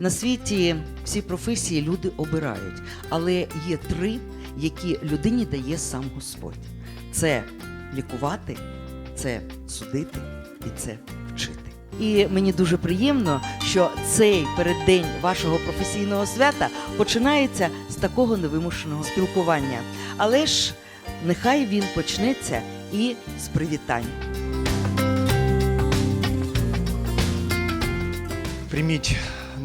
На світі всі професії люди обирають, але є три, які людині дає сам Господь: це лікувати, це судити і це вчити. І мені дуже приємно, що цей переддень вашого професійного свята починається з такого невимушеного спілкування. Але ж нехай він почнеться і з привітань. Прийміть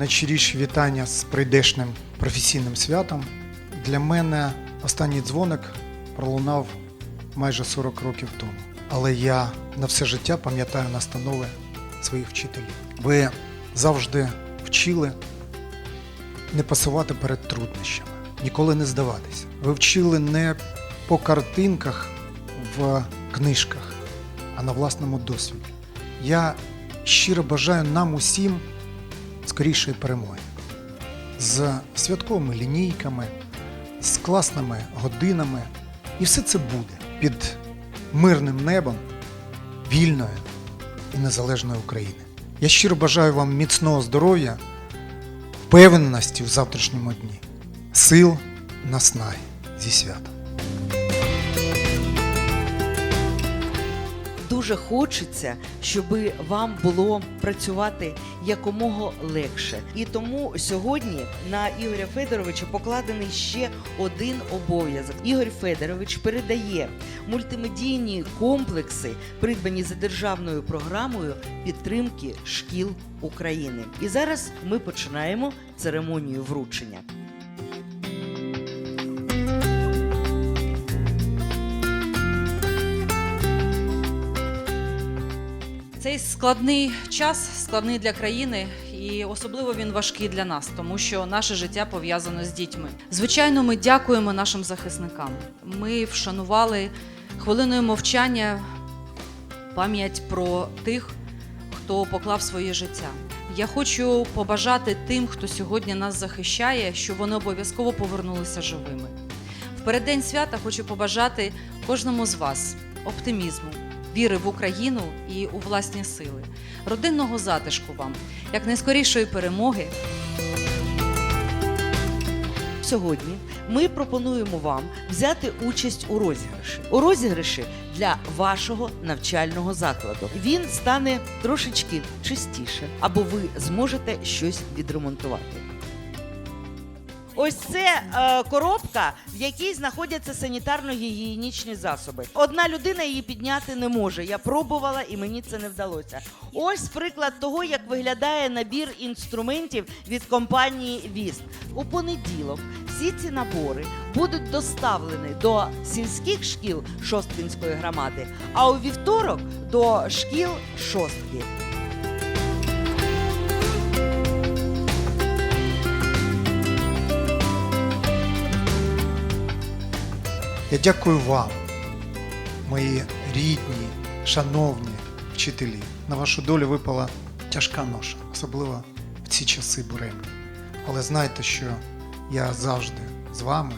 найщиріші вітання з прийдешним професійним святом. Для мене останній дзвоник пролунав майже 40 років тому. Але я на все життя пам'ятаю настанови своїх вчителів. Ви завжди вчили не пасувати перед труднощами, ніколи не здаватися. Ви вчили не по картинках в книжках, а на власному досвіді. Я щиро бажаю нам усім скорішої перемоги. З святковими лінійками, з класними годинами. І все це буде під мирним небом вільної і незалежної України. Я щиро бажаю вам міцного здоров'я, впевненості в завтрашньому дні, сил, наснаги зі святом. Дуже хочеться, щоб вам було працювати якомога легше. І тому сьогодні на Ігоря Федоровича покладений ще один обов'язок. Ігор Федорович передає мультимедійні комплекси, придбані за державною програмою підтримки шкіл України. І зараз ми починаємо церемонію вручення. Цей складний час складний для країни, і особливо він важкий для нас, тому що наше життя пов'язано з дітьми. Звичайно, ми дякуємо нашим захисникам. Ми вшанували хвилиною мовчання пам'ять про тих, хто поклав своє життя. Я хочу побажати тим, хто сьогодні нас захищає, щоб вони обов'язково повернулися живими. В переддень свята хочу побажати кожному з вас оптимізму, віри в Україну і у власні сили, родинного затишку вам, якнайскорішої перемоги. Сьогодні ми пропонуємо вам взяти участь у розіграші. У розіграші для вашого навчального закладу. Він стане трошечки чистіше, або ви зможете щось відремонтувати. Ось це е, коробка, в якій знаходяться санітарно-гігієнічні засоби. Одна людина її підняти не може. Я пробувала і мені це не вдалося. Ось приклад того, як виглядає набір інструментів від компанії Віст. У понеділок всі ці набори будуть доставлені до сільських шкіл Шосткинської громади, а у вівторок до шкіл Шостки. Я дякую вам, мої рідні, шановні вчителі. На вашу долю випала тяжка ноша, особливо в ці часи буремні. Але знайте, що я завжди з вами